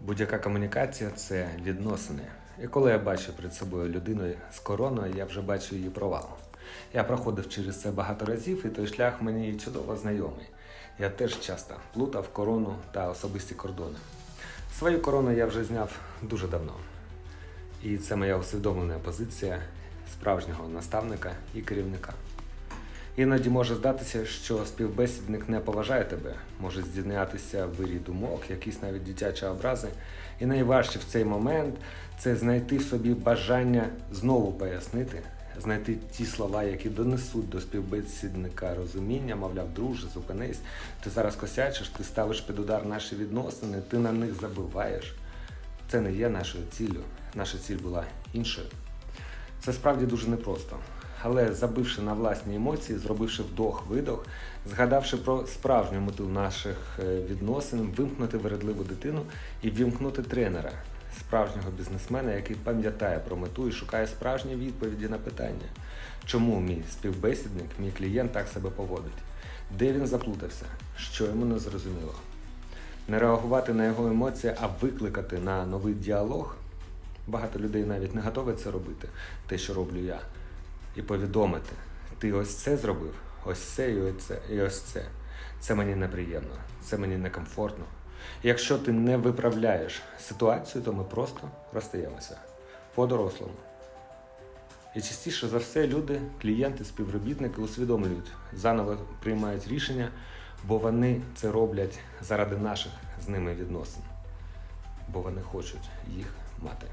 Будь-яка комунікація це відносини. І коли я бачу перед собою людину з короною, я вже бачу її провал. Я проходив через це багато разів, і той шлях мені чудово знайомий. Я теж часто плутав корону та особисті кордони. Свою корону я вже зняв дуже давно. І це моя усвідомлена позиція справжнього наставника і керівника. Іноді може здатися, що співбесідник не поважає тебе, може здійнятися вирій думок, якісь навіть дитячі образи. І найважче в цей момент це знайти в собі бажання знову пояснити, знайти ті слова, які донесуть до співбесідника розуміння, мовляв, друже, зупинись, ти зараз косячиш, ти ставиш під удар наші відносини, ти на них забиваєш. Це не є нашою ціллю. Наша ціль була іншою. Це справді дуже непросто. Але забивши на власні емоції, зробивши вдох-видох, згадавши про справжню мету наших е, відносин, вимкнути вередливу дитину і вімкнути тренера, справжнього бізнесмена, який пам'ятає про мету і шукає справжні відповіді на питання, чому мій співбесідник, мій клієнт так себе поводить, де він заплутався, що йому не зрозуміло. Не реагувати на його емоції, а викликати на новий діалог. Багато людей навіть не готові це робити, те, що роблю я. І повідомити, ти ось це зробив, ось це і ось це, і ось це. Це мені неприємно, це мені некомфортно. Якщо ти не виправляєш ситуацію, то ми просто розстаємося по-дорослому. І частіше за все люди, клієнти, співробітники усвідомлюють, заново приймають рішення, бо вони це роблять заради наших з ними відносин, бо вони хочуть їх мати.